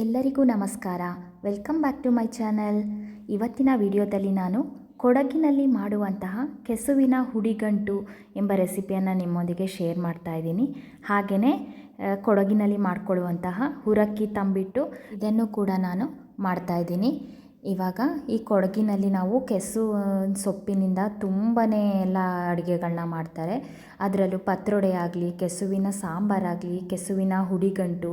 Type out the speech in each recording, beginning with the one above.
ಎಲ್ಲರಿಗೂ ನಮಸ್ಕಾರ. Welcome back to my channel. ಇವತ್ತಿನ ವಿಡಿಯೋದಲ್ಲಿ ನಾನು ಕೊಡಗಿನಲ್ಲಿ ಮಾಡುವಂತಹ ಕೆಸುವಿನ ಹುಡಿಗಂಟು ಎಂಬ ರೆಸಿಪಿಯನ್ನು ನಿಮ್ಮೊಂದಿಗೆ ಶೇರ್ ಮಾಡ್ತಾ ಇದ್ದೀನಿ. ಹಾಗೆಯೇ ಕೊಡಗಿನಲ್ಲಿ ಮಾಡಿಕೊಳ್ಳುವಂತಹ ಹುರಕ್ಕಿ ತಂಬಿಟ್ಟು ಇದನ್ನು ಕೂಡ ನಾನು ಮಾಡ್ತಾ ಇದ್ದೀನಿ. ಇವಾಗ ಈ ಕೊಡಗಿನಲ್ಲಿ ನಾವು ಕೆಸು ಸೊಪ್ಪಿನಿಂದ ತುಂಬಾ ಎಲ್ಲ ಅಡುಗೆಗಳನ್ನ ಮಾಡ್ತಾರೆ. ಅದರಲ್ಲೂ ಪತ್ರೊಡೆ ಆಗಲಿ, ಕೆಸುವಿನ ಸಾಂಬಾರಾಗಲಿ ಕೆಸುವಿನ ಹುಡಿಗಂಟು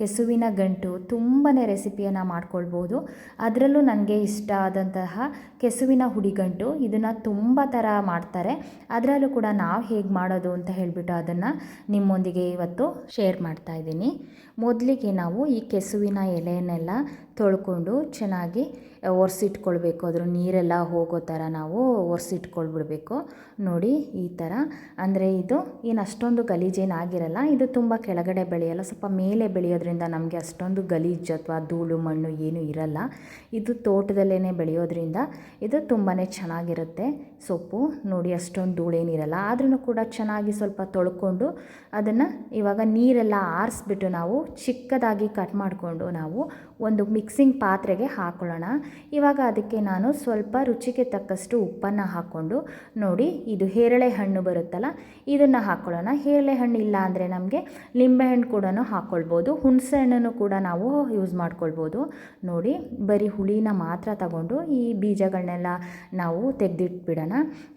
ಕೆಸುವಿನ ಗಂಟು ತುಂಬಾ ರೆಸಿಪಿಯನ್ನು ಮಾಡ್ಕೊಳ್ಬೋದು. ಅದರಲ್ಲೂ ನನಗೆ ಇಷ್ಟ ಆದಂತಹ ಕೆಸುವಿನ ಹುಡಿಗಂಟು ಇದನ್ನು ತುಂಬ ಥರ ಮಾಡ್ತಾರೆ. ಅದರಲ್ಲೂ ಕೂಡ ನಾವು ಹೇಗೆ ಮಾಡೋದು ಅಂತ ಹೇಳಿಬಿಟ್ಟು ಅದನ್ನು ನಿಮ್ಮೊಂದಿಗೆ ಇವತ್ತು ಶೇರ್ ಮಾಡ್ತಾ ಇದ್ದೀನಿ. ಮೊದಲಿಗೆ ನಾವು ಈ ಕೆಸುವಿನ ಎಲೆಯನ್ನೆಲ್ಲ ತೊಳ್ಕೊಂಡು ಚೆನ್ನಾಗಿ ಒರೆಸಿಟ್ಕೊಳ್ಬೇಕು. ಅದ್ರ ನೀರೆಲ್ಲ ಹೋಗೋ ಥರ ನಾವು ಒರೆಸಿಟ್ಕೊಳ್ಬಿಡ್ಬೇಕು. ನೋಡಿ, ಈ ಥರ. ಅಂದರೆ ಇದು ಏನು ಅಷ್ಟೊಂದು ಗಲೀಜೇನು ಆಗಿರಲ್ಲ. ಇದು ತುಂಬ ಕೆಳಗಡೆ ಬೆಳೆಯಲ್ಲ. ಸ್ವಲ್ಪ ಮೇಲೆ ಬೆಳೆಯೋದ್ರಿಂದ ನಮಗೆ ಅಷ್ಟೊಂದು ಗಲೀಜು ಅಥವಾ ಧೂಳು, ಮಣ್ಣು ಏನೂ ಇರಲ್ಲ. ಇದು ತೋಟದಲ್ಲೇ ಬೆಳೆಯೋದ್ರಿಂದ ಇದು ತುಂಬಾ ಚೆನ್ನಾಗಿರುತ್ತೆ ಸೊಪ್ಪು. ನೋಡಿ, ಅಷ್ಟೊಂದು ಧೂಳೇನಿರಲ್ಲ ಆದ್ರೂ ಕೂಡ ಚೆನ್ನಾಗಿ ಸ್ವಲ್ಪ ತೊಳ್ಕೊಂಡು ಅದನ್ನು ಇವಾಗ ನೀರೆಲ್ಲ ಆರಿಸ್ಬಿಟ್ಟು ನಾವು ಚಿಕ್ಕದಾಗಿ ಕಟ್ ಮಾಡಿಕೊಂಡು ನಾವು ಒಂದು ಮಿಕ್ಸಿಂಗ್ ಪಾತ್ರೆಗೆ ಹಾಕೊಳ್ಳೋಣ. ಇವಾಗ ಅದಕ್ಕೆ ನಾನು ಸ್ವಲ್ಪ ರುಚಿಗೆ ತಕ್ಕಷ್ಟು ಉಪ್ಪನ್ನು ಹಾಕ್ಕೊಂಡು ನೋಡಿ, ಇದು ಹೇರಳೆ ಹಣ್ಣು ಬರುತ್ತಲ್ಲ, ಇದನ್ನು ಹಾಕ್ಕೊಳ್ಳೋಣ ಹೇರಳೆ ಹಣ್ಣು ಇಲ್ಲ ಅಂದರೆ ನಮಗೆ ಲಿಂಬೆಹಣ್ಣು ಕೂಡ ಹಾಕ್ಕೊಳ್ಬೋದು ಹುಣಸೆ ಹಣ್ಣನ್ನು ಕೂಡ ನಾವು ಯೂಸ್ ಮಾಡ್ಕೊಳ್ಬೋದು. ನೋಡಿ, ಬರೀ ಹುಳಿನ ಮಾತ್ರ ತಗೊಂಡು ಈ ಬೀಜಗಳನ್ನೆಲ್ಲ ನಾವು ತೆಗೆದಿಟ್ಬಿಡೋಣ.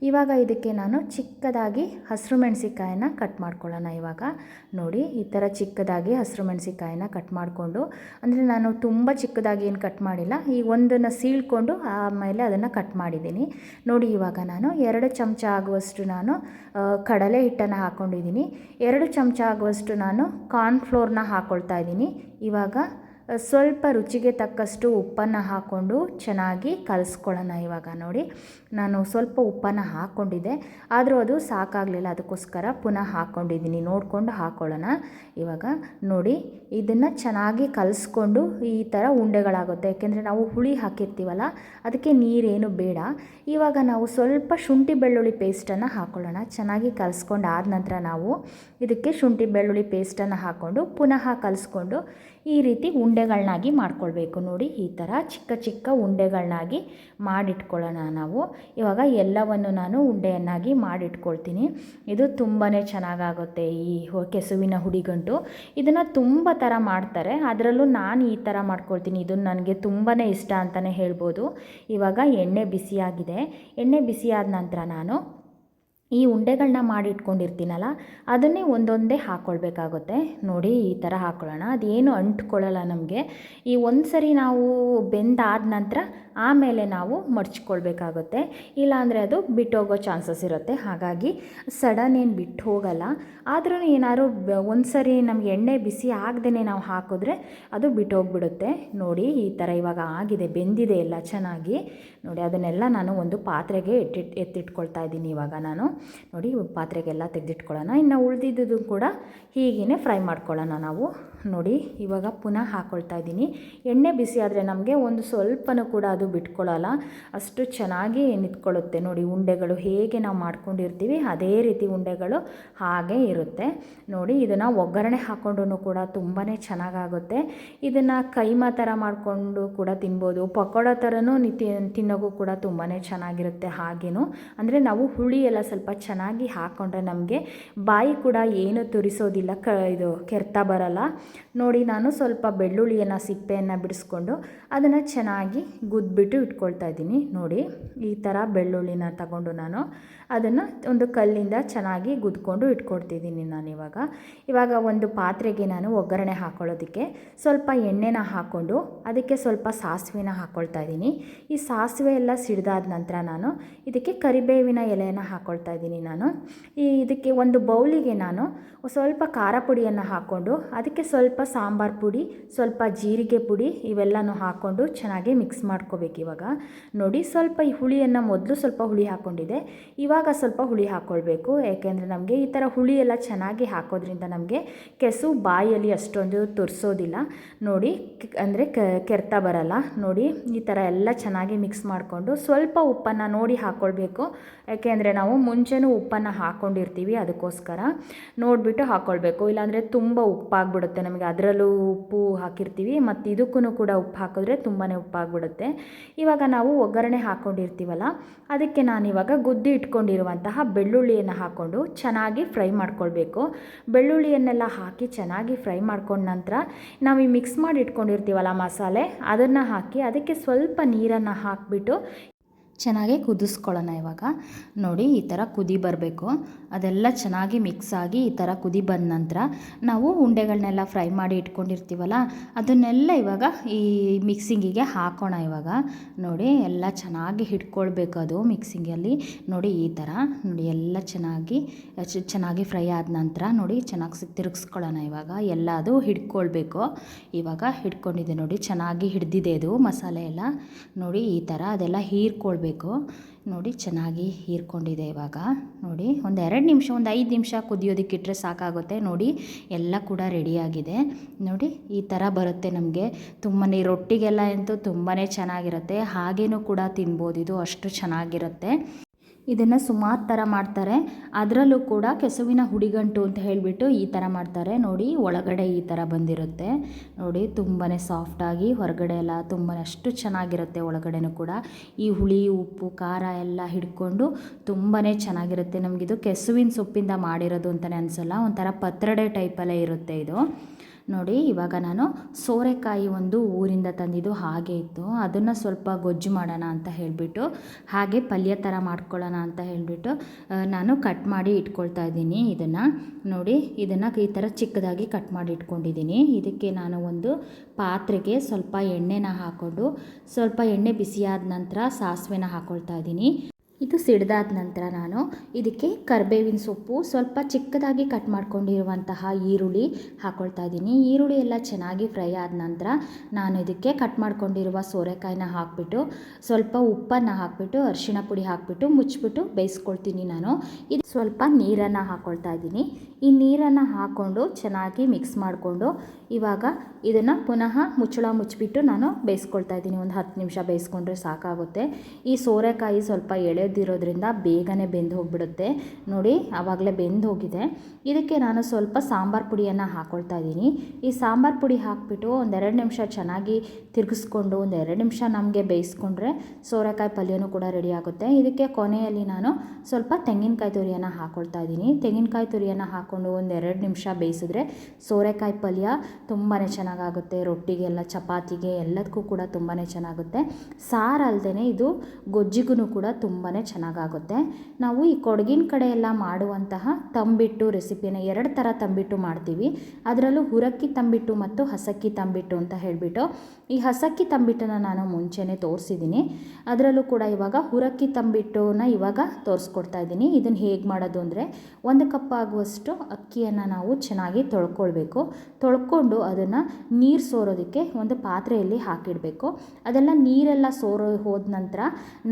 ಇವಾಗ ಇದಕ್ಕೆ ನಾನು ಚಿಕ್ಕದಾಗಿ ಹಸಿರು ಮೆಣಸಿಕಾಯನ್ನ ಕಟ್ ಮಾಡ್ಕೊಳ್ಳೋಣ ಇವಾಗ. ನೋಡಿ, ಈ ಥರ ಚಿಕ್ಕದಾಗಿ ಹಸಿರು ಮೆಣಸಿಕಾಯನ್ನ ಕಟ್ ಮಾಡಿಕೊಂಡು, ಅಂದರೆ ನಾನು ತುಂಬ ಚಿಕ್ಕದಾಗಿ ಏನು ಕಟ್ ಮಾಡಿಲ್ಲ, ಈ ಒಂದನ್ನು ಸೀಳ್ಕೊಂಡು ಆಮೇಲೆ ಅದನ್ನು ಕಟ್ ಮಾಡಿದ್ದೀನಿ. ನೋಡಿ ಇವಾಗ ನಾನು ಎರಡು ಚಮಚ ಆಗುವಷ್ಟು ನಾನು ಕಡಲೆ ಹಿಟ್ಟನ್ನು ಹಾಕ್ಕೊಂಡಿದ್ದೀನಿ ಎರಡು ಚಮಚ ಆಗುವಷ್ಟು ನಾನು ಕಾರ್ನ್ಫ್ಲೋರ್ನ ಹಾಕ್ಕೊಳ್ತಾ ಇದ್ದೀನಿ. ಇವಾಗ ಸ್ವಲ್ಪ ರುಚಿಗೆ ತಕ್ಕಷ್ಟು ಉಪ್ಪನ್ನು ಹಾಕ್ಕೊಂಡು ಚೆನ್ನಾಗಿ ಕಲಿಸ್ಕೊಳ್ಳೋಣ ಇವಾಗ ನೋಡಿ. ನಾನು ಸ್ವಲ್ಪ ಉಪ್ಪನ್ನು ಹಾಕ್ಕೊಂಡಿದ್ದೆ ಆದರೂ ಅದು ಸಾಕಾಗಲಿಲ್ಲ, ಅದಕ್ಕೋಸ್ಕರ ಪುನಃ ಹಾಕ್ಕೊಂಡಿದ್ದೀನಿ ನೋಡಿಕೊಂಡು ಹಾಕ್ಕೊಳ್ಳೋಣ ಇವಾಗ ನೋಡಿ, ಇದನ್ನು ಚೆನ್ನಾಗಿ ಕಲಿಸ್ಕೊಂಡು ಈ ಥರ ಉಂಡೆಗಳಾಗುತ್ತೆ. ಯಾಕೆಂದರೆ ನಾವು ಹುಳಿ ಹಾಕಿರ್ತೀವಲ್ಲ, ಅದಕ್ಕೆ ನೀರೇನು ಬೇಡ. ಇವಾಗ ನಾವು ಸ್ವಲ್ಪ ಶುಂಠಿ ಬೆಳ್ಳುಳ್ಳಿ ಪೇಸ್ಟನ್ನು ಹಾಕ್ಕೊಳ್ಳೋಣ ಚೆನ್ನಾಗಿ ಕಲಿಸ್ಕೊಂಡು ಆದ ನಂತರ ನಾವು ಇದಕ್ಕೆ ಶುಂಠಿ ಬೆಳ್ಳುಳ್ಳಿ ಪೇಸ್ಟನ್ನು ಹಾಕ್ಕೊಂಡು ಪುನಃ ಕಲಿಸ್ಕೊಂಡು ಈ ರೀತಿ ಉಂಡೆಗಳನ್ನಾಗಿ ಮಾಡ್ಕೊಳ್ಬೇಕು ನೋಡಿ. ಈ ಥರ ಚಿಕ್ಕ ಚಿಕ್ಕ ಉಂಡೆಗಳನ್ನಾಗಿ ಮಾಡಿಟ್ಕೊಳ್ಳೋಣ ನಾವು. ಇವಾಗ ಎಲ್ಲವನ್ನು ನಾನು ಉಂಡೆಯನ್ನಾಗಿ ಮಾಡಿಟ್ಕೊಳ್ತೀನಿ. ಇದು ತುಂಬಾ ಚೆನ್ನಾಗಾಗುತ್ತೆ ಈ ಕೆಸುವಿನ ಹುಡಿಗಂಟು. ಇದನ್ನು ತುಂಬ ಥರ ಮಾಡ್ತಾರೆ. ಅದರಲ್ಲೂ ನಾನು ಈ ಥರ ಮಾಡ್ಕೊಳ್ತೀನಿ. ಇದು ನನಗೆ ತುಂಬಾ ಇಷ್ಟ ಅಂತಲೇ ಹೇಳ್ಬೋದು. ಇವಾಗ ಎಣ್ಣೆ ಬಿಸಿಯಾಗಿದೆ. ಎಣ್ಣೆ ಬಿಸಿಯಾದ ನಂತರ ನಾನು ಈ ಉಂಡೆಗಳನ್ನ ಮಾಡಿ ಇಟ್ಕೊಂಡಿರ್ತೀನಲ್ಲ ಅದನ್ನೇ ಒಂದೊಂದೇ ಹಾಕ್ಕೊಳ್ಬೇಕಾಗುತ್ತೆ ನೋಡಿ, ಈ ಥರ ಹಾಕ್ಕೊಳ್ಳೋಣ ಅದೇನು ಅಂಟ್ಕೊಳ್ಳಲ್ಲ ನಮಗೆ. ಈ ಒಂದು ಸರಿ ನಾವು ಬೆಂದಾದ ನಂತರ ಆಮೇಲೆ ನಾವು ಮಡ್ಚ್ಕೊಳ್ಬೇಕಾಗುತ್ತೆ. ಇಲ್ಲಾಂದರೆ ಅದು ಬಿಟ್ಟೋಗೋ ಚಾನ್ಸಸ್ ಇರುತ್ತೆ. ಹಾಗಾಗಿ ಸಡನ್ ಏನು ಬಿಟ್ಟು ಹೋಗಲ್ಲ. ಆದ್ರೂ ಏನಾದ್ರು ಒಂದು ಸರಿ ನಮಗೆ ಎಣ್ಣೆ ಬಿಸಿ ಆಗದೇ ನಾವು ಹಾಕಿದ್ರೆ ಅದು ಬಿಟ್ಟೋಗ್ಬಿಡುತ್ತೆ ನೋಡಿ, ಈ ಥರ ಇವಾಗ ಆಗಿದೆ, ಬೆಂದಿದೆ ಎಲ್ಲ ಚೆನ್ನಾಗಿ. ನೋಡಿ, ಅದನ್ನೆಲ್ಲ ನಾನು ಒಂದು ಪಾತ್ರೆಗೆ ಎತ್ತಿಟ್ ಎತ್ತಿಟ್ಕೊಳ್ತಾ ಇದ್ದೀನಿ ಇವಾಗ ನಾನು. ನೋಡಿ, ಪಾತ್ರೆಗೆಲ್ಲ ತೆಗೆದಿಟ್ಕೊಳ್ಳೋಣ. ಇನ್ನು ಉಳಿದಿದ್ದು ಕೂಡ ಹೀಗೇ ಫ್ರೈ ಮಾಡ್ಕೊಳ್ಳೋಣ ನಾವು. ನೋಡಿ ಇವಾಗ ಪುನಃ ಹಾಕ್ಕೊಳ್ತಾ ಇದ್ದೀನಿ. ಎಣ್ಣೆ ಬಿಸಿ ಆದರೆ ನಮಗೆ ಒಂದು ಸ್ವಲ್ಪನೂ ಕೂಡ ಅದು ಬಿಟ್ಕೊಳ್ಳಲ್ಲ ಅಷ್ಟು ಚೆನ್ನಾಗಿ ನಿಂತ್ಕೊಳ್ಳುತ್ತೆ ನೋಡಿ ಉಂಡೆಗಳು ಹೇಗೆ ನಾವು ಮಾಡ್ಕೊಂಡಿರ್ತೀವಿ ಅದೇ ರೀತಿ ಉಂಡೆಗಳು ಹಾಗೆ ಇರುತ್ತೆ. ನೋಡಿ ಇದನ್ನು ಒಗ್ಗರಣೆ ಹಾಕ್ಕೊಂಡು ಕೂಡ ತುಂಬಾ ಚೆನ್ನಾಗಾಗುತ್ತೆ. ಇದನ್ನು ಕೈಮಾ ಥರ ಮಾಡಿಕೊಂಡು ಕೂಡ ತಿನ್ಬೋದು. ಪಕೋಡ ಥರನೂ ತಿನ್ನೋಕ್ಕೂ ಕೂಡ ತುಂಬಾ ಚೆನ್ನಾಗಿರುತ್ತೆ ಹಾಗೇನೂ. ಅಂದರೆ ನಾವು ಹುಳಿ ಎಲ್ಲ ಸ್ವಲ್ಪ ಚೆನ್ನಾಗಿ ಹಾಕ್ಕೊಂಡ್ರೆ ನಮಗೆ ಬಾಯಿ ಕೂಡ ಏನು ತುರಿಸೋದಿಲ್ಲ ಕ ಇದು ಕೆರ್ತಾ ಬರಲ್ಲ. ನೋಡಿ, ನಾನು ಸ್ವಲ್ಪ ಬೆಳ್ಳುಳ್ಳಿಯನ್ನು, ಸಿಪ್ಪೆಯನ್ನು ಬಿಡಿಸ್ಕೊಂಡು ಅದನ್ನು ಚೆನ್ನಾಗಿ ಗುದ್ಬಿಟ್ಟು ಇಟ್ಕೊಳ್ತಾ ಇದ್ದೀನಿ. ನೋಡಿ, ಈ ಥರ ಬೆಳ್ಳುಳ್ಳಿನ ತಗೊಂಡು ನಾನು ಅದನ್ನು ಒಂದು ಕಲ್ಲಿಂದ ಚೆನ್ನಾಗಿ ಗುದ್ಕೊಂಡು ಇಟ್ಕೊಳ್ತಿದ್ದೀನಿ ನಾನು ಇವಾಗ. ಇವಾಗ ಒಂದು ಪಾತ್ರೆಗೆ ನಾನು ಒಗ್ಗರಣೆ ಹಾಕೊಳ್ಳೋದಕ್ಕೆ ಸ್ವಲ್ಪ ಎಣ್ಣೆನ ಹಾಕ್ಕೊಂಡು ಅದಕ್ಕೆ ಸ್ವಲ್ಪ ಸಾಸಿವೆನ ಹಾಕ್ಕೊಳ್ತಾ ಇದ್ದೀನಿ. ಈ ಸಾಸಿವೆ ಎಲ್ಲ ಸಿಡ್ದಾದ ನಂತರ ನಾನು ಇದಕ್ಕೆ ಕರಿಬೇವಿನ ಎಲೆಯನ್ನು ಹಾಕ್ಕೊಳ್ತಾ ಇದ್ದೀನಿ ನಾನು. ಈ ಇದಕ್ಕೆ ಒಂದು ಬೌಲಿಗೆ ನಾನು ಸ್ವಲ್ಪ ಖಾರ ಪುಡಿಯನ್ನು ಹಾಕ್ಕೊಂಡು ಅದಕ್ಕೆ ಸ್ವಲ್ಪ ಸಾಂಬಾರು ಪುಡಿ, ಸ್ವಲ್ಪ ಜೀರಿಗೆ ಪುಡಿ ಇವೆಲ್ಲನೂ ಹಾಕ್ಕೊಂಡು ಚೆನ್ನಾಗಿ ಮಿಕ್ಸ್ ಮಾಡ್ಕೋಬೇಕು ಇವಾಗ. ನೋಡಿ ಸ್ವಲ್ಪ ಈ ಹುಳಿಯನ್ನು ಮೊದಲು ಸ್ವಲ್ಪ ಹುಳಿ ಹಾಕ್ಕೊಂಡಿದೆ ಇವಾಗ ಸ್ವಲ್ಪ ಹುಳಿ ಹಾಕ್ಕೊಳ್ಬೇಕು ಯಾಕೆಂದರೆ ನಮಗೆ ಈ ಥರ ಹುಳಿ ಎಲ್ಲ ಚೆನ್ನಾಗಿ ಹಾಕೋದ್ರಿಂದ ನಮಗೆ ಕೆಸು ಬಾಯಲ್ಲಿ ಅಷ್ಟೊಂದು ತುರಿಸೋದಿಲ್ಲ. ನೋಡಿ ಅಂದರೆ ಕೆರ್ತಾ ಬರಲ್ಲ. ನೋಡಿ ಈ ಥರ ಎಲ್ಲ ಚೆನ್ನಾಗಿ ಮಿಕ್ಸ್ ಮಾಡಿಕೊಂಡು ಸ್ವಲ್ಪ ಉಪ್ಪನ್ನು ನೋಡಿ ಹಾಕ್ಕೊಳ್ಬೇಕು ಯಾಕೆಂದರೆ ನಾವು ಮುಂಚೆನೂ ಉಪ್ಪನ್ನು ಹಾಕ್ಕೊಂಡಿರ್ತೀವಿ ಅದಕ್ಕೋಸ್ಕರ. ನೋಡಿಬಿಟ್ಟು ಹಾಕ್ಕೊಳ್ಬೇಕು ಇಲ್ಲಾಂದರೆ ತುಂಬ ಉಪ್ಪಾಗ್ಬಿಡುತ್ತೆ ನಮಗೆ. ಅದರಲ್ಲೂ ಉಪ್ಪು ಹಾಕಿರ್ತೀವಿ, ಮತ್ತು ಇದಕ್ಕೂ ಕೂಡ ಉಪ್ಪು ಹಾಕಿದ್ರೆ ತುಂಬಾ ಉಪ್ಪಾಗ್ಬಿಡುತ್ತೆ. ಇವಾಗ ನಾವು ಒಗ್ಗರಣೆ ಹಾಕ್ಕೊಂಡಿರ್ತೀವಲ್ಲ ಅದಕ್ಕೆ ನಾನಿವಾಗ ಗುದ್ದಿ ಇಟ್ಕೊಂಡಿರುವಂತಹ ಬೆಳ್ಳುಳ್ಳಿಯನ್ನು ಹಾಕ್ಕೊಂಡು ಚೆನ್ನಾಗಿ ಫ್ರೈ ಮಾಡ್ಕೊಳ್ಬೇಕು. ಬೆಳ್ಳುಳ್ಳಿಯನ್ನೆಲ್ಲ ಹಾಕಿ ಚೆನ್ನಾಗಿ ಫ್ರೈ ಮಾಡ್ಕೊಂಡ ನಂತರ ನಾವು ಈ ಮಿಕ್ಸ್ ಮಾಡಿ ಇಟ್ಕೊಂಡಿರ್ತೀವಲ್ಲ ಮಸಾಲೆ, ಅದನ್ನು ಹಾಕಿ ಅದಕ್ಕೆ ಸ್ವಲ್ಪ ನೀರನ್ನು ಹಾಕಿಬಿಟ್ಟು ಚೆನ್ನಾಗಿ ಕುದಿಸ್ಕೊಳ್ಳೋಣ ಇವಾಗ. ನೋಡಿ, ಈ ಥರ ಕುದಿ ಬರಬೇಕು. ಅದೆಲ್ಲ ಚೆನ್ನಾಗಿ ಮಿಕ್ಸ್ ಆಗಿ ಈ ಥರ ಕುದಿ ಬಂದ ನಂತರ ನಾವು ಉಂಡೆಗಳನ್ನೆಲ್ಲ ಫ್ರೈ ಮಾಡಿ ಇಟ್ಕೊಂಡಿರ್ತೀವಲ್ಲ, ಅದನ್ನೆಲ್ಲ ಇವಾಗ ಈ ಮಿಕ್ಸಿಂಗಿಗೆ ಹಾಕೋಣ ಇವಾಗ. ನೋಡಿ, ಎಲ್ಲ ಚೆನ್ನಾಗಿ ಹಿಡ್ಕೊಳ್ಬೇಕು ಅದು ಮಿಕ್ಸಿಂಗಲ್ಲಿ. ನೋಡಿ, ಈ ಥರ. ನೋಡಿ, ಎಲ್ಲ ಚೆನ್ನಾಗಿ ಚೆನ್ನಾಗಿ ಫ್ರೈ ಆದ ನಂತರ ನೋಡಿ, ಚೆನ್ನಾಗಿ ತಿರುಗಿಸ್ಕೊಳ್ಳೋಣ ಇವಾಗ. ಎಲ್ಲ ಅದು ಹಿಡ್ಕೊಳ್ಬೇಕು. ಇವಾಗ ಹಿಡ್ಕೊಂಡಿದೆ ನೋಡಿ, ಚೆನ್ನಾಗಿ ಹಿಡ್ದಿದೆ ಅದು ಮಸಾಲೆ ಎಲ್ಲ. ನೋಡಿ, ಈ ಥರ ಅದೆಲ್ಲ ಹೀರ್ಕೊಳ್ಬೇಕು. ನೋಡಿ ಚೆನ್ನಾಗಿ ಹೀರ್ಕೊಂಡಿದೆ ಇವಾಗ. ನೋಡಿ, ಒಂದು ಎರಡು ನಿಮಿಷ, ಒಂದು ಐದು ನಿಮಿಷ ಕುದಿಯೋದಕ್ಕಿಟ್ರೆ ಸಾಕಾಗುತ್ತೆ. ನೋಡಿ, ಎಲ್ಲ ಕೂಡ ರೆಡಿಯಾಗಿದೆ ನೋಡಿ, ಈ ಥರ ಬರುತ್ತೆ ನಮಗೆ. ತುಂಬಾ ರೊಟ್ಟಿಗೆಲ್ಲ ಅಂತೂ ತುಂಬಾ ಚೆನ್ನಾಗಿರುತ್ತೆ. ಹಾಗೇನೂ ಕೂಡ ತಿನ್ಬೋದು. ಇದು ಅಷ್ಟು ಚೆನ್ನಾಗಿರುತ್ತೆ. ಇದನ್ನು ಸುಮಾರು ಥರ ಮಾಡ್ತಾರೆ. ಅದರಲ್ಲೂ ಕೂಡ ಕೆಸುವಿನ ಹುಡಿಗಂಟು ಅಂತ ಹೇಳಿಬಿಟ್ಟು ಈ ಥರ ಮಾಡ್ತಾರೆ. ನೋಡಿ, ಒಳಗಡೆ ಈ ಥರ ಬಂದಿರುತ್ತೆ. ನೋಡಿ ತುಂಬಾ ಸಾಫ್ಟಾಗಿ ಹೊರಗಡೆ ಎಲ್ಲ ತುಂಬಾ ಅಷ್ಟು ಚೆನ್ನಾಗಿರುತ್ತೆ ಒಳಗಡೆನೂ ಕೂಡ. ಈ ಹುಳಿ, ಉಪ್ಪು, ಖಾರ ಎಲ್ಲ ಹಿಡ್ಕೊಂಡು ತುಂಬಾ ಚೆನ್ನಾಗಿರುತ್ತೆ. ನಮಗಿದು ಕೆಸುವಿನ ಸೊಪ್ಪಿಂದ ಮಾಡಿರೋದು ಅಂತಲೇ ಅನಿಸಲ್ಲ, ಒಂಥರ ಪತ್ರಡೆ ಟೈಪಲ್ಲೇ ಇರುತ್ತೆ ಇದು. ನೋಡಿ, ಇವಾಗ ನಾನು ಸೋರೆಕಾಯಿ ಒಂದು ಊರಿಂದ ತಂದಿದ್ದು ಹಾಗೆ ಇತ್ತು. ಅದನ್ನು ಸ್ವಲ್ಪ ಗೊಜ್ಜು ಮಾಡೋಣ ಅಂತ ಹೇಳಿಬಿಟ್ಟು, ಹಾಗೆ ಪಲ್ಯ ಥರ ಮಾಡ್ಕೊಳ್ಳೋಣ ಅಂತ ಹೇಳಿಬಿಟ್ಟು ನಾನು ಕಟ್ ಮಾಡಿ ಇಟ್ಕೊಳ್ತಾ ಇದ್ದೀನಿ ಇದನ್ನು. ನೋಡಿ, ಇದನ್ನು ಈ ಥರ ಚಿಕ್ಕದಾಗಿ ಕಟ್ ಮಾಡಿ ಇಟ್ಕೊಂಡಿದ್ದೀನಿ. ಇದಕ್ಕೆ ನಾನು ಒಂದು ಪಾತ್ರೆಗೆ ಸ್ವಲ್ಪ ಎಣ್ಣೆನ ಹಾಕ್ಕೊಂಡು ಸ್ವಲ್ಪ ಎಣ್ಣೆ ಬಿಸಿಯಾದ ನಂತರ ಸಾಸಿವೆನ ಹಾಕ್ಕೊಳ್ತಾ ಇದ್ದೀನಿ. ಇದು ಸಿಡ್ದಾದ ನಂತರ ನಾನು ಇದಕ್ಕೆ ಕರ್ಬೇವಿನ ಸೊಪ್ಪು, ಸ್ವಲ್ಪ ಚಿಕ್ಕದಾಗಿ ಕಟ್ ಮಾಡ್ಕೊಂಡಿರುವಂತಹ ಈರುಳ್ಳಿ ಹಾಕ್ಕೊಳ್ತಾ ಇದ್ದೀನಿ. ಈರುಳ್ಳಿ ಎಲ್ಲ ಚೆನ್ನಾಗಿ ಫ್ರೈ ಆದ ನಂತರ ನಾನು ಇದಕ್ಕೆ ಕಟ್ ಮಾಡ್ಕೊಂಡಿರುವ ಸೋರೆಕಾಯಿನ ಹಾಕ್ಬಿಟ್ಟು, ಸ್ವಲ್ಪ ಉಪ್ಪನ್ನು ಹಾಕ್ಬಿಟ್ಟು, ಅರಿಶಿಣ ಪುಡಿ ಹಾಕ್ಬಿಟ್ಟು ಮುಚ್ಚಿಬಿಟ್ಟು ಬೇಯಿಸ್ಕೊಳ್ತೀನಿ ನಾನು. ಇದು ಸ್ವಲ್ಪ ನೀರನ್ನು ಹಾಕ್ಕೊಳ್ತಾ ಇದ್ದೀನಿ. ಈ ನೀರನ್ನು ಹಾಕ್ಕೊಂಡು ಚೆನ್ನಾಗಿ ಮಿಕ್ಸ್ ಮಾಡಿಕೊಂಡು ಇವಾಗ ಇದನ್ನು ಪುನಃ ಮುಚ್ಚಳ ಮುಚ್ಚಿಬಿಟ್ಟು ನಾನು ಬೇಯಿಸ್ಕೊಳ್ತಾ ಇದ್ದೀನಿ. ಒಂದು ಹತ್ತು ನಿಮಿಷ ಬೇಯಿಸ್ಕೊಂಡ್ರೆ ಸಾಕಾಗುತ್ತೆ. ಈ ಸೋರೆಕಾಯಿ ಸ್ವಲ್ಪ ಎಳೆದಿರೋದ್ರಿಂದ ಬೇಗನೆ ಬೆಂದು ಹೋಗಿಬಿಡುತ್ತೆ. ನೋಡಿ, ಆವಾಗಲೇ ಬೆಂದು ಹೋಗಿದೆ. ಇದಕ್ಕೆ ನಾನು ಸ್ವಲ್ಪ ಸಾಂಬಾರು ಪುಡಿಯನ್ನು ಹಾಕ್ಕೊಳ್ತಾ ಇದ್ದೀನಿ. ಈ ಸಾಂಬಾರು ಪುಡಿ ಹಾಕಿಬಿಟ್ಟು ಒಂದೆರಡು ನಿಮಿಷ ಚೆನ್ನಾಗಿ ತಿರುಗಿಸ್ಕೊಂಡು, ಒಂದೆರಡು ನಿಮಿಷ ನಮಗೆ ಬೇಯಿಸ್ಕೊಂಡ್ರೆ ಸೋರೆಕಾಯಿ ಪಲ್ಯನೂ ಕೂಡ ರೆಡಿ ಆಗುತ್ತೆ. ಇದಕ್ಕೆ ಕೊನೆಯಲ್ಲಿ ನಾನು ಸ್ವಲ್ಪ ತೆಂಗಿನಕಾಯಿ ತುರಿಯನ್ನು ಹಾಕ್ಕೊಳ್ತಾ ಇದ್ದೀನಿ. ತೆಂಗಿನಕಾಯಿ ತುರಿಯನ್ನು ಹಾಕ್ಕೊಂಡು ಒಂದೆರಡು ನಿಮಿಷ ಬೇಯಿಸಿದ್ರೆ ಸೋರೆಕಾಯಿ ಪಲ್ಯ ತುಂಬಾ ಚೆನ್ನಾಗಾಗುತ್ತೆ. ರೊಟ್ಟಿಗೆಲ್ಲ, ಚಪಾತಿಗೆ ಎಲ್ಲದಕ್ಕೂ ಕೂಡ ತುಂಬಾ ಚೆನ್ನಾಗುತ್ತೆ. ಸಾರು ಅಲ್ಲದೆ ಇದು ಗೊಜ್ಜಿಗೂ ಕೂಡ ತುಂಬಾ ಚೆನ್ನಾಗಾಗುತ್ತೆ. ನಾವು ಈ ಕೊಡಗಿನ ಕಡೆ ಎಲ್ಲ ಮಾಡುವಂತಹ ತಂಬಿಟ್ಟು ರೆಸಿಪಿನ ಎರಡು ಥರ ತಂಬಿಟ್ಟು ಮಾಡ್ತೀವಿ. ಅದರಲ್ಲೂ ಹುರಕ್ಕಿ ತಂಬಿಟ್ಟು ಮತ್ತು ಹಸಕ್ಕಿ ತಂಬಿಟ್ಟು ಅಂತ ಹೇಳಿಬಿಟ್ಟು ಈ ಹಸಕ್ಕಿ ತಂಬಿಟ್ಟನ್ನು ನಾನು ಮುಂಚೆನೇ ತೋರಿಸಿದ್ದೀನಿ. ಅದರಲ್ಲೂ ಕೂಡ ಇವಾಗ ಹುರಕ್ಕಿ ತಂಬಿಟ್ಟನ್ನ ಇವಾಗ ತೋರಿಸ್ಕೊಡ್ತಾ ಇದ್ದೀನಿ. ಇದನ್ನು ಹೇಗೆ ಮಾಡೋದು ಅಂದರೆ ಒಂದು ಕಪ್ ಆಗುವಷ್ಟು ಅಕ್ಕಿಯನ್ನು ನಾವು ಚೆನ್ನಾಗಿ ತೊಳ್ಕೊಳ್ಬೇಕು. ತೊಳ್ಕೊಂಡು ಅದನ್ನು ನೀರು ಸೋರೋದಕ್ಕೆ ಒಂದು ಪಾತ್ರೆಯಲ್ಲಿ ಹಾಕಿಡಬೇಕು. ಅದೆಲ್ಲ ನೀರೆಲ್ಲ ಸೋರೋ ಹೋದ ನಂತರ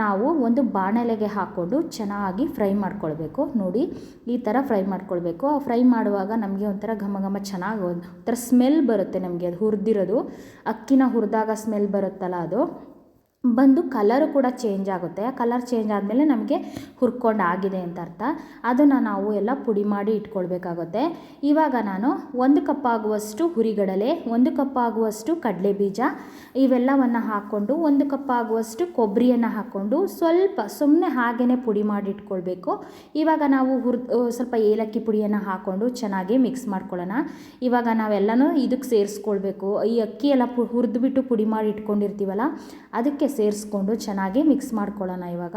ನಾವು ಒಂದು ಬಾಣಲೆಗೆ ಹಾಕ್ಕೊಂಡು ಚೆನ್ನಾಗಿ ಫ್ರೈ ಮಾಡ್ಕೊಳ್ಬೇಕು. ನೋಡಿ, ಈ ಥರ ಫ್ರೈ ಮಾಡ್ಕೊಳ್ಬೇಕು. ಫ್ರೈ ಮಾಡುವಾಗ ನಮಗೆ ಒಂಥರ ಘಮ ಘಮ ಚೆನ್ನಾಗಿ ಒಂಥರ ಸ್ಮೆಲ್ ಬರುತ್ತೆ ನಮಗೆ, ಅದು ಹುರಿದಿರೋದು. ಅಕ್ಕಿನ ಹುರಿದಾಗ ಸ್ಮೆಲ್ ಬರುತ್ತಲ್ಲ ಅದು. ಬಂದು ಕಲರು ಕೂಡ ಚೇಂಜ್ ಆಗುತ್ತೆ. ಕಲರ್ ಚೇಂಜ್ ಆದಮೇಲೆ ನಮಗೆ ಹುರ್ಕೊಂಡು ಆಗಿದೆ ಅಂತ ಅರ್ಥ. ಅದನ್ನು ನಾವು ಎಲ್ಲ ಪುಡಿ ಮಾಡಿ ಇಟ್ಕೊಳ್ಬೇಕಾಗುತ್ತೆ. ಇವಾಗ ನಾನು ಒಂದು ಕಪ್ ಆಗುವಷ್ಟು ಹುರಿಗಡಲೆ, ಒಂದು ಕಪ್ ಆಗುವಷ್ಟು ಕಡಲೆ ಬೀಜ ಇವೆಲ್ಲವನ್ನು ಹಾಕ್ಕೊಂಡು ಒಂದು ಕಪ್ ಆಗುವಷ್ಟು ಕೊಬ್ಬರಿಯನ್ನು ಹಾಕ್ಕೊಂಡು ಸ್ವಲ್ಪ ಸುಮ್ಮನೆ ಹಾಗೇ ಪುಡಿ ಮಾಡಿ ಇಟ್ಕೊಳ್ಬೇಕು. ಇವಾಗ ನಾವು ಹುರ್ ಸ್ವಲ್ಪ ಏಲಕ್ಕಿ ಪುಡಿಯನ್ನು ಹಾಕ್ಕೊಂಡು ಚೆನ್ನಾಗಿ ಮಿಕ್ಸ್ ಮಾಡ್ಕೊಳ್ಳೋಣ. ಇವಾಗ ನಾವೆಲ್ಲನೂ ಇದಕ್ಕೆ ಸೇರಿಸ್ಕೊಳ್ಬೇಕು. ಈ ಅಕ್ಕಿ ಎಲ್ಲ ಪು, ಹುರಿದ್ಬಿಟ್ಟು ಪುಡಿ ಮಾಡಿ ಇಟ್ಕೊಂಡಿರ್ತೀವಲ್ಲ, ಅದಕ್ಕೆ ಸೇರಿಸ್ಕೊಂಡು ಚೆನ್ನಾಗಿ ಮಿಕ್ಸ್ ಮಾಡ್ಕೊಳ್ಳೋಣ ಇವಾಗ.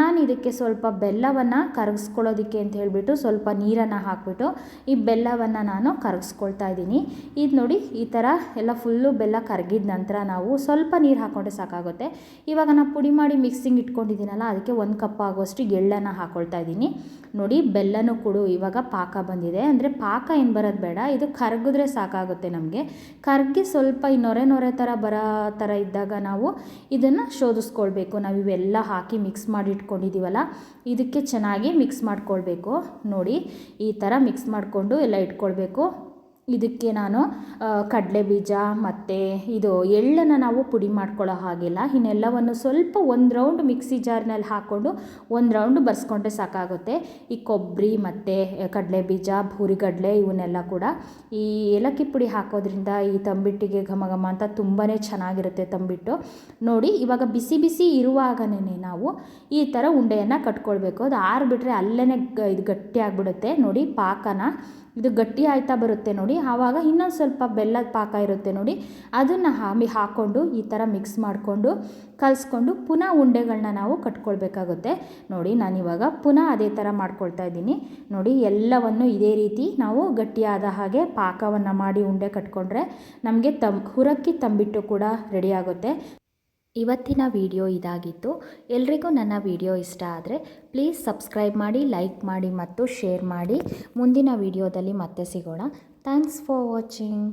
ನಾನು ಇದಕ್ಕೆ ಸ್ವಲ್ಪ ಬೆಲ್ಲವನ್ನು ಕರಗಿಸ್ಕೊಳ್ಳೋದಕ್ಕೆ ಅಂತ ಹೇಳಿಬಿಟ್ಟು ಸ್ವಲ್ಪ ನೀರನ್ನು ಹಾಕ್ಬಿಟ್ಟು ಈ ಬೆಲ್ಲವನ್ನು ನಾನು ಕರಗಿಸ್ಕೊಳ್ತಾ ಇದ್ದೀನಿ. ಇದು ನೋಡಿ ಈ ಥರ ಎಲ್ಲ ಫುಲ್ಲು ಬೆಲ್ಲ ಕರಗಿದ ನಂತರ ನಾವು ಸ್ವಲ್ಪ ನೀರು ಹಾಕ್ಕೊಂಡ್ರೆ ಸಾಕಾಗುತ್ತೆ. ಇವಾಗ ನಾನು ಪುಡಿ ಮಾಡಿ ಮಿಕ್ಸಿಂಗ್ ಇಟ್ಕೊಂಡಿದ್ದೀನಲ್ಲ, ಅದಕ್ಕೆ ಒಂದು ಕಪ್ ಆಗೋಷ್ಟು ಎಳ್ಳನ್ನು ಹಾಕ್ಕೊಳ್ತಾ ಇದ್ದೀನಿ. ನೋಡಿ ಬೆಲ್ಲನೂ ಕೂಡ, ಇವಾಗ ಪಾಕ ಬಂದಿದೆ. ಅಂದರೆ ಪಾಕ ಏನು ಬರೋದು ಬೇಡ, ಇದು ಕರಗಿದ್ರೆ ಸಾಕಾಗುತ್ತೆ ನಮಗೆ. ಕರಗಿ ಸ್ವಲ್ಪ ಈ ನೊರೆ ನೊರೆ ಥರ ಬರೋ ಥರ ಇದ್ದಾಗ ನಾವು ಇದನ್ನು ಶೋಧಿಸ್ಕೊಳ್ಬೇಕು. ನಾವು ಇವೆಲ್ಲ ಹಾಕಿ ಮಿಕ್ಸ್ ಮಾಡಿ ಇಟ್ಕೊಂಡಿದ್ದೀವಲ್ಲ ಇದಕ್ಕೆ ಚೆನ್ನಾಗಿ ಮಿಕ್ಸ್ ಮಾಡ್ಕೊಳ್ಬೇಕು. ನೋಡಿ, ಈ ಥರ ಮಿಕ್ಸ್ ಮಾಡಿಕೊಂಡು ಎಲ್ಲ ಇಟ್ಕೊಳ್ಬೇಕು. ಇದಕ್ಕೆ ನಾನು ಕಡಲೆ ಬೀಜ ಮತ್ತು ಇದು ಎಳ್ಳನ್ನು ನಾವು ಪುಡಿ ಮಾಡ್ಕೊಳ್ಳೋ ಹಾಗಿಲ್ಲ. ಇನ್ನೆಲ್ಲವನ್ನು ಸ್ವಲ್ಪ ಒಂದು ರೌಂಡ್ ಮಿಕ್ಸಿ ಜಾರ್ನಲ್ಲಿ ಹಾಕ್ಕೊಂಡು ಒಂದು ರೌಂಡ್ ಬರ್ಸ್ಕೊಂಡ್ರೆ ಸಾಕಾಗುತ್ತೆ. ಈ ಕೊಬ್ಬರಿ ಮತ್ತು ಕಡಲೆ ಬೀಜ ಹುರಿಗಡಲೆ ಇವನ್ನೆಲ್ಲ ಕೂಡ ಈ ಏಲಕ್ಕಿ ಪುಡಿ ಹಾಕೋದ್ರಿಂದ ಈ ತಂಬಿಟ್ಟಿಗೆ ಘಮ ಘಮ ಅಂತ ತುಂಬಾ ಚೆನ್ನಾಗಿರುತ್ತೆ ತಂಬಿಟ್ಟು. ನೋಡಿ, ಇವಾಗ ಬಿಸಿ ಬಿಸಿ ಇರುವಾಗನೇ ನಾವು ಈ ಥರ ಉಂಡೆಯನ್ನು ಕಟ್ಕೊಳ್ಬೇಕು. ಅದು ಆರಿಬಿಟ್ರೆ ಅಲ್ಲೇ ಇದು ಗಟ್ಟಿ ಆಗಿಬಿಡುತ್ತೆ. ನೋಡಿ, ಪಾಕನ ಇದು ಗಟ್ಟಿ ಆಯ್ತಾ ಬರುತ್ತೆ ನೋಡಿ. ಆವಾಗ ಇನ್ನೊಂದು ಸ್ವಲ್ಪ ಬೆಲ್ಲದ ಪಾಕ ಇರುತ್ತೆ ನೋಡಿ. ಅದನ್ನು ಹಾಮಿ ಹಾಕ್ಕೊಂಡು ಈ ಥರ ಮಿಕ್ಸ್ ಮಾಡಿಕೊಂಡು ಕಲಿಸ್ಕೊಂಡು ಪುನಃ ಉಂಡೆಗಳನ್ನ ನಾವು ಕಟ್ಕೊಳ್ಬೇಕಾಗುತ್ತೆ. ನೋಡಿ, ನಾನಿವಾಗ ಪುನಃ ಅದೇ ಥರ ಮಾಡ್ಕೊಳ್ತಾ ಇದ್ದೀನಿ. ನೋಡಿ, ಎಲ್ಲವನ್ನು ಇದೇ ರೀತಿ ನಾವು ಗಟ್ಟಿಯಾದ ಹಾಗೆ ಪಾಕವನ್ನು ಮಾಡಿ ಉಂಡೆ ಕಟ್ಕೊಂಡ್ರೆ ನಮಗೆ ತಂ ಹುರಕ್ಕಿ ತಂಬಿಟ್ಟು ಕೂಡ ರೆಡಿ ಆಗುತ್ತೆ. ಇವತ್ತಿನ ವಿಡಿಯೋ ಇದಾಗಿತ್ತು. ಎಲ್ರಿಗೂ ನನ್ನ ವಿಡಿಯೋ ಇಷ್ಟ ಆದರೆ ಪ್ಲೀಸ್ ಸಬ್ಸ್ಕ್ರೈಬ್ ಮಾಡಿ ಲೈಕ್ ಮಾಡಿ ಮತ್ತು ಶೇರ್ ಮಾಡಿ. ಮುಂದಿನ ವಿಡಿಯೋದಲ್ಲಿ ಮತ್ತೆ ಸಿಗೋಣ. Thanks for watching